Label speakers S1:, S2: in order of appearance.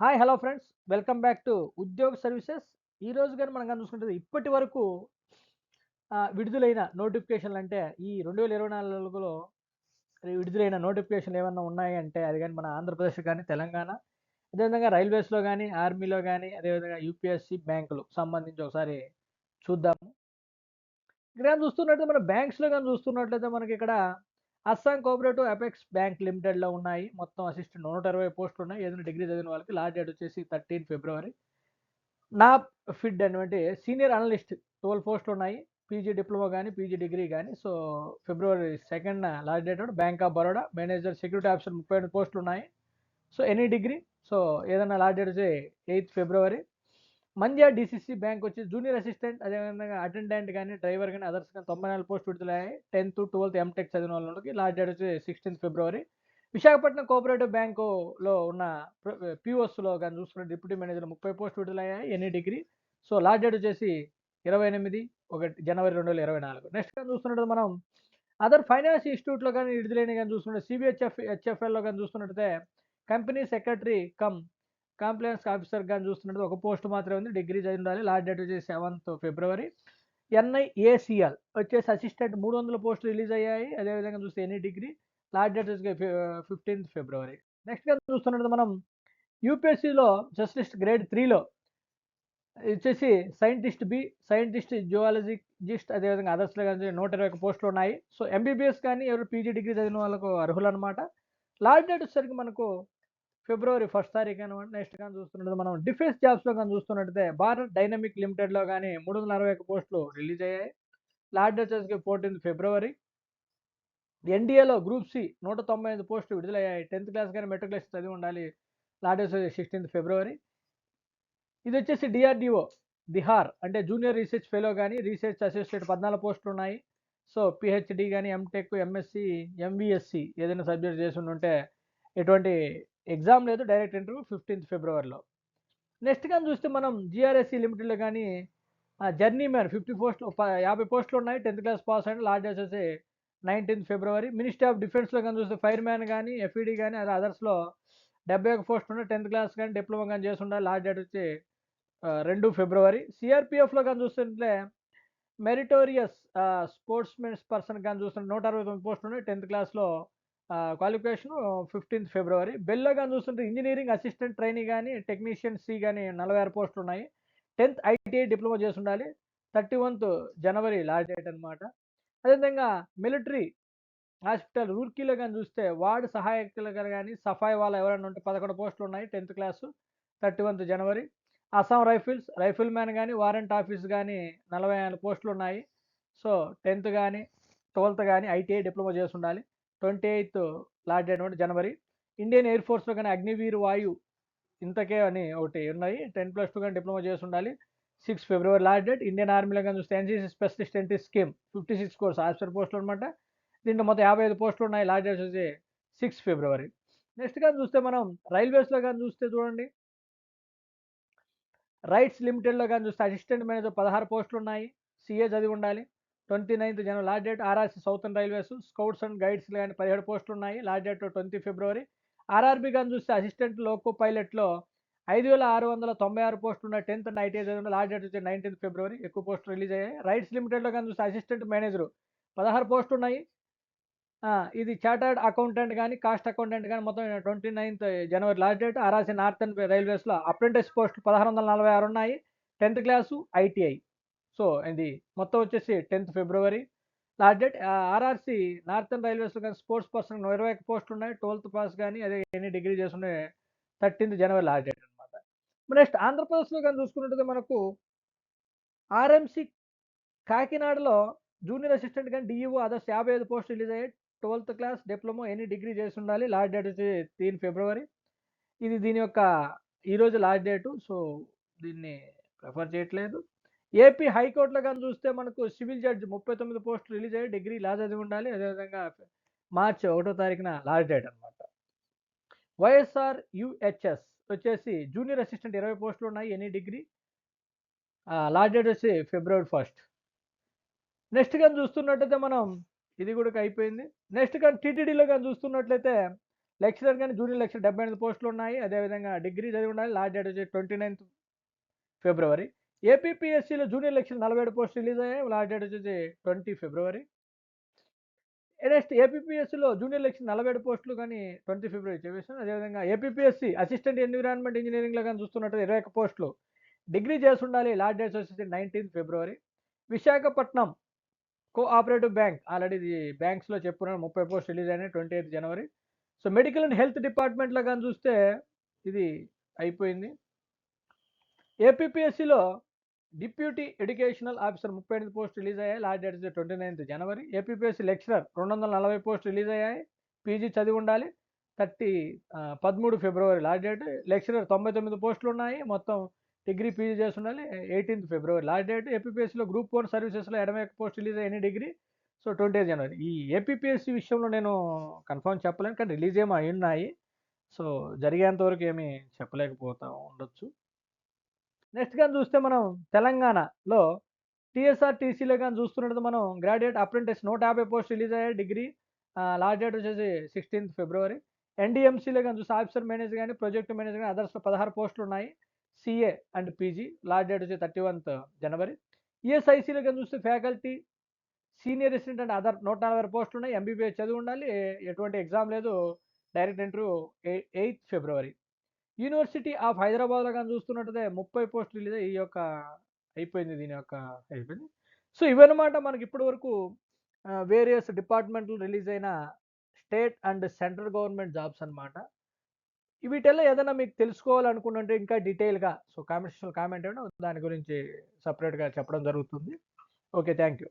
S1: Hi hello friends welcome back to Udyoga services ఈ రోజు కానీ మనం కానీ చూసుకుంటే ఇప్పటి వరకు ఆ, విడుదలైన నోటిఫికేషన్లు అంటే ఈ రెండు వేల ఇరవై నాలుగులో విడుదలైన నోటిఫికేషన్లు ఏమన్నా ఉన్నాయంటే అది కానీ మన ఆంధ్రప్రదేశ్ కానీ తెలంగాణ. అదేవిధంగా రైల్వేస్లో కానీ ఆర్మీలో కానీ అదేవిధంగా యూపీఎస్సి బ్యాంకులు సంబంధించి ఒకసారి చూద్దాము. ఇక్కడ కానీ చూస్తున్నట్లయితే మన బ్యాంక్స్లో కానీ చూస్తున్నట్లయితే మనకి ఇక్కడ అస్సాం కోఆపరేటివ్ అపెక్స్ బ్యాంక్ లిమిటెడ్లో ఉన్నాయి. మొత్తం అసిస్టెంట్ నూట ఇరవై పోస్టులు ఉన్నాయి. ఏదైనా డిగ్రీ చదివిన వాళ్ళకి లాస్ట్ డేట్ వచ్చేసి థర్టీన్ ఫిబ్రవరి. నా ఫిడ్ అనేటువంటి సీనియర్ అనలిస్ట్ ట్వెల్వ్ పోస్టులు ఉన్నాయి. పీజీ డిప్లొమా కానీ పీజీ డిగ్రీ కానీ so February second last date bank of Baroda manager security officer ముప్పై రెండు పోస్టులు ఉన్నాయి. So any degree. సో ఏదైనా లాస్ట్ డేట్ వచ్చి eighth February. Mandya DCC bank వచ్చి జూనియర్ అసిస్టెంట్ అదేవిధంగా అటెండెంట్ కానీ డ్రైవర్ కానీ అదర్స్ కానీ తొంభై నాలుగు పోస్ట్ విడుదలయ్యాయి టెన్త్ ట్వెల్త్ ఎంటెక్ చదివిన వాళ్ళకి లాస్ట్ డేట్ వచ్చి సిక్స్టీన్త్ ఫిబ్రవరి విశాఖపట్నం కోఆపరేటివ్ బ్యాంకులో ఉన్న పిఓస్లో కానీ చూసుకున్న డిప్యూటీ మేనేజర్ ముప్పై పోస్ట్ విడుదలయ్యాయి ఎన్ని డిగ్రీ సో లాస్ట్ డేట్ వచ్చేసి ఇరవై ఎనిమిది ఒకటి జనవరి రెండు వేల ఇరవై నాలుగు. నెక్స్ట్ కానీ చూస్తున్నట్టు మనం అదర్ ఫైనాన్స్ ఇన్స్టిట్యూట్లో కానీ విడుదలైన కానీ చూసుకుంటే సిబిహెచ్ఎఫ్ హెచ్ఎఫ్ఎల్లో కానీ చూస్తున్నట్టయితే company secretary cum compliance officer కానీ చూస్తున్నట్టు ఒక పోస్ట్ మాత్రమే ఉంది. డిగ్రీ చదివి ఉండాలి లాస్ట్ డేట్ వచ్చేసి సెవెంత్ ఫిబ్రవరి. ఎన్ఐఏసిఎల్ వచ్చేసి అసిస్టెంట్ మూడు వందల పోస్టులు రిలీజ్ అయ్యాయి. అదేవిధంగా చూస్తే ఎనీ డిగ్రీ. లాస్ట్ డేట్ వచ్చి ఫిఫ్టీన్త్ ఫిబ్రవరి. నెక్స్ట్గా చూస్తున్నట్టు మనం యూపీఎస్సీలో జస్టిస్ట్ గ్రేడ్ త్రీలో వచ్చేసి సైంటిస్ట్ బి సైంటిస్ట్ జువాలజిస్ట్ అదేవిధంగా అదర్స్లో కానీ నూట ఇరవై ఒక పోస్టులు ఉన్నాయి. సో ఎంబీబీఎస్ కానీ ఎవరు పీజీ డిగ్రీ చదివిన వాళ్ళకు అర్హులు అనమాట లాస్ట్ డేట్ వచ్చేసరికి మనకు ఫిబ్రవరి ఫస్ట్ తారీఖు అనమాట నెక్స్ట్ కానీ చూస్తున్నట్టు మనం డిఫెన్స్ జాబ్స్లో కానీ చూస్తున్నట్టయితే భారత్ డైనమిక్ లిమిటెడ్లో కానీ మూడు వందల అరవై ఒక పోస్టులు రిలీజ్ అయ్యాయి. లాస్ట్ వచ్చేసి ఫోర్టీన్త్ ఫిబ్రవరి. ఎన్డీఏలో గ్రూప్ సి నూట తొంభై ఐదు పోస్టులు విడుదలయ్యాయి. టెన్త్ క్లాస్ కానీ మెట్రికులేషన్ చదివి ఉండాలి. లాస్ట్ వచ్చేసి సిక్స్టీన్త్ ఫిబ్రవరి. ఇది వచ్చేసి డిఆర్డిఓ బిహార్ అంటే జూనియర్ రీసెర్చ్ ఫెలో కానీ రీసెర్చ్ అసోసియేట్ పద్నాలుగు పోస్టులు ఉన్నాయి. సో పిహెచ్డి కానీ ఎంటెక్ ఎంఎస్సి ఎంవిఎస్సి ఏదైనా సబ్జెక్ట్ చేసి ఉంటే ఎటువంటి ఎగ్జామ్ లేదు డైరెక్ట్ ఇంటర్వ్యూ ఫిఫ్టీన్త్ ఫిబ్రవరిలో. నెక్స్ట్ కానీ చూస్తే మనం జిఆర్ఎస్సి లిమిటెడ్లో కానీ జర్నీ మ్యాన్ ఫిఫ్టీ పోస్టులు యాభై పోస్టులు ఉన్నాయి. టెన్త్ క్లాస్ పాస్ అయిన లాస్ట్ డేట్ వచ్చేసి నైన్టీన్త్ ఫిబ్రవరి. మినిస్ట్రీ ఆఫ్ డిఫెన్స్లో కానీ చూస్తే ఫైర్ మ్యాన్ కానీ ఎఫ్ఈడి కానీ అది అదర్స్లో డెబ్బై ఒక పోస్ట్ ఉన్నాయి. టెన్త్ క్లాస్ కానీ డిప్లొమా కానీ చేసి ఉండాలి. లాస్ట్ డేట్ వచ్చి రెండు ఫిబ్రవరి. సిఆర్పిఎఫ్లో కానీ చూస్తుంటే మెరిటోరియస్ స్పోర్ట్స్ మెన్స్ పర్సన్ కానీ చూస్తుంటే నూట అరవై తొమ్మిది పోస్టులు ఉన్నాయి. టెన్త్ క్లాస్లో క్వాలిఫికేషన్ ఫిఫ్టీన్త్ ఫిబ్రవరి బెల్లో కానీ చూస్తుంటే ఇంజనీరింగ్ అసిస్టెంట్ ట్రైనింగ్ కానీ టెక్నీషియన్ సి కానీ నలభై ఆరు పోస్టులు ఉన్నాయి. టెన్త్ ఐటీఐ డిప్లొమా చేసి ఉండాలి thirty oneth January last date అనమాట అదేవిధంగా మిలిటరీ హాస్పిటల్ రూర్కీలో కానీ చూస్తే వార్డ్ సహాయకులు కానీ సఫాయి వాళ్ళు ఎవరైనా ఉంటే పదకొండు పోస్టులు ఉన్నాయి tenth class thirty oneth January Assam rifles rifleman కానీ వారెంట్ ఆఫీస్ కానీ నలభై నాలుగు పోస్టులు ఉన్నాయి. సో టెన్త్ కానీ ట్వెల్త్ కానీ ఐటీఐ డిప్లొమా చేసి ఉండాలి ట్వంటీ ఎయిత్ లాస్ట్ డేట్ అంటే జనవరి. ఇండియన్ ఎయిర్ ఫోర్స్లో కానీ అగ్నివీర్ వాయు ఇంతకే అని ఒకటి ఉన్నాయి. టెన్ ప్లస్ టూ కానీ డిప్లొమా చేసి ఉండాలి. Six February last date. Indian ఆర్మీలో కానీ చూస్తే NCC specialist entry scheme fifty six course officer పోస్టులు అనమాట దీంట్లో మొత్తం యాభై ఐదు పోస్టులు ఉన్నాయి లాస్ట్ డేట్ వచ్చి సిక్స్ ఫిబ్రవరి. నెక్స్ట్ కానీ చూస్తే మనం రైల్వేస్లో కానీ చూస్తే చూడండి. రైట్స్ లిమిటెడ్లో కానీ చూస్తే అసిస్టెంట్ మేనేజర్ పదహారు పోస్టులు ఉన్నాయి. సిఏ చదివి ఉండాలి. Twenty ninth January last date RRC southern railways scouts and guides కానీ పదిహేడు పోస్టులు ఉన్నాయి. Last date twenty February. RRB కానీ చూస్తే అసిస్టెంట్ లోకో పైలట్లో ఐదు వేల ఆరు వందల తొంభై ఆరు పోస్టులు ఉన్నాయి. టెన్త్ అండ్ ఐటీఐ చదివిన లాస్ట్ డేట్ వచ్చి నైన్టీన్త్ ఫిబ్రవరి. ఎక్కువ పోస్టులు రిలీజ్ అయ్యాయి. రైట్స్ లిమిటెడ్లో కానీ చూస్తే అసిస్టెంట్ మేనేజరు పదహారు పోస్టులు ఉన్నాయి. ఇది చార్టర్డ్ అకౌంటెంట్ కానీ కాస్ట్ అకౌంటెంట్ కానీ మొత్తం twenty ninth January last date RRC northern రైల్వేస్లో apprentice post పదహారు వందల నలభై ఆరు ఉన్నాయి. Tenth class ITI. సో ఇది మొత్తం వచ్చేసి tenth February. Last date RRC northern రైల్వేస్లో కానీ స్పోర్ట్స్ పర్సన్ ఇరవై ఒక పోస్టులు ఉన్నాయి. ట్వెల్త్ పాస్ కానీ అదే ఎన్ని డిగ్రీ చేస్తుండే థర్టీన్త్ జనవరి లాస్ట్ డేట్ అనమాట నెక్స్ట్ ఆంధ్రప్రదేశ్లో కానీ చూసుకున్నట్టుగా మనకు ఆర్ఎంసీ కాకినాడలో జూనియర్ అసిస్టెంట్ కానీ డిఈఓ అదర్స్ యాభై ఐదు పోస్ట్ రిలీజ్ అయ్యాయి. Twelfth class diploma any degree చేసి ఉండాలి? లాస్ట్ డేట్ వచ్చి తీన్ ఫిబ్రవరి. ఇది దీని యొక్క ఈరోజు లాస్ట్ డేటు. సో దీన్ని ప్రిఫర్ చేయట్లేదు. ఏపీ హైకోర్టులో కానీ చూస్తే మనకు సివిల్ జడ్జ్ ముప్పై తొమ్మిది పోస్టులు రిలీజ్ అయ్యి డిగ్రీ లా చదివి ఉండాలి అదేవిధంగా మార్చ్ ఒకటో తారీఖున లాస్ట్ డేట్ అనమాట వైఎస్ఆర్ యుహెచ్ఎస్ వచ్చేసి జూనియర్ అసిస్టెంట్ ఇరవై పోస్టులు ఉన్నాయి ఎనీ డిగ్రీ? లాస్ట్ డేట్ వచ్చి ఫిబ్రవరి ఫస్ట్. నెక్స్ట్ కానీ చూస్తున్నట్టయితే మనం ఇది కూడా అయిపోయింది. నెక్స్ట్ కానీ టీటీడీలో కానీ చూస్తున్నట్లయితే లెక్చరర్ కానీ జూనియర్ లెక్చర్ డెబ్బై ఎనిమిది పోస్టులు ఉన్నాయి అదేవిధంగా డిగ్రీ చదివి ఉండాలి లాస్ట్ డేట్ వచ్చి ట్వంటీ నైన్త్ ఫిబ్రవరి. ఏపీఎస్సీలో జూనియర్ ఎలక్షన్ నలభై ఏడు పోస్ట్ రిలీజ్ అయ్యాయి. లాస్ట్ డేట్ వచ్చేసి ట్వంటీ ఫిబ్రవరి. నెక్స్ట్ ఏపీపీఎస్సీలో జూనియర్ ఎలక్షన్ నలభై ఏడు పోస్టులు కానీ ట్వంటీ ఫిబ్రవరి చేపిస్తాను అదేవిధంగా ఏపీఎస్సీ అసిస్టెంట్ ఎన్విరాన్మెంట్ ఇంజనీరింగ్లో కానీ చూస్తున్నట్టు ఇరవై ఒక పోస్టులు డిగ్రీ చేసి ఉండాలి. లాస్ట్ డేట్స్ వచ్చేసి nineteenth February. Visakhapatnam cooperative bank already ఇది బ్యాంక్స్లో చెప్పుకున్నాను ముప్పై పోస్ట్ రిలీజ్ అయినాయి twenty eighth January. So medical and health డిపార్ట్మెంట్లో కానీ చూస్తే ఇది అయిపోయింది. ఏపీపీఎస్సీలో డిప్యూటీ ఎడ్యుకేషనల్ ఆఫీసర్ ముప్పై ఎనిమిది పోస్ట్ రిలీజ్ అయ్యాయి. Last date twenty ninth January. APPSC lecturer రెండు వందల నలభై పోస్ట్ రిలీజ్ అయ్యాయి. పీజీ చదివి ఉండాలి. థర్టీ పదమూడు ఫిబ్రవరి లాస్ట్ డేట్. లెక్చరర్ తొంభై తొమ్మిది పోస్టులు ఉన్నాయి. మొత్తం డిగ్రీ పీజీ చేసి ఉండాలి. Eighteenth February last date. ఏపీపీఎస్సీలో group one సర్వీసెస్లో ఎనభై ఒక్క పోస్ట్ రిలీజ్ అయ్యి డిగ్రీ? So twenty January. ఈ ఏపీపీఎస్సీ విషయంలో నేను కన్ఫర్మ్ చెప్పలేను. కానీ రిలీజ్ ఏమో అయి ఉన్నాయి. సో జరిగేంతవరకు ఏమీ చెప్పలేకపోతా ఉండొచ్చు. నెక్స్ట్ కానీ చూస్తే మనం తెలంగాణలో టీఎస్ఆర్ టీసీలో కానీ చూస్తున్నట్టు మనం గ్రాడ్యుయేట్ అప్రెంటిస్ నూట యాభై పోస్ట్ రిలీజ్ అయ్యాయి. డిగ్రీ లాస్ట్ డేట్ వచ్చేసి సిక్స్టీన్త్ ఫిబ్రవరి. ఎన్డీఎంసీలో కానీ చూస్తే ఆఫీసర్ మేనేజర్ కానీ ప్రాజెక్ట్ మేనేజర్ కానీ అదర్స్లో పదహారు పోస్టులు ఉన్నాయి. CA and PG last date వచ్చి థర్టీ వన్త్ జనవరి. ఈఎస్ఐసీలో కానీ చూస్తే faculty senior resident and other నూట నలభై పోస్టులు ఉన్నాయి. ఎంబీబీఎస్ చదివి ఉండాలి. ఎటువంటి ఎగ్జామ్ లేదు. Direct interview eighth February. University of హైదరాబాద్లో కానీ చూస్తున్నట్టుదే ముప్పై పోస్ట్ రిలీజ్ అయ్యి ఈ యొక్క అయిపోయింది దీని యొక్క అయిపోయింది. సో ఇవన్నమాట మనకి ఇప్పటి వరకు వేరియస్ డిపార్ట్మెంట్లు రిలీజ్ అయిన state and central government jobs అన్నమాట. వీటిల్లో ఏదైనా మీకు తెలుసుకోవాలనుకుంటుంటే ఇంకా డీటెయిల్గా సో కామెంట్ కామెంట్ దాని గురించి సపరేట్గా చెప్పడం జరుగుతుంది. Okay thank you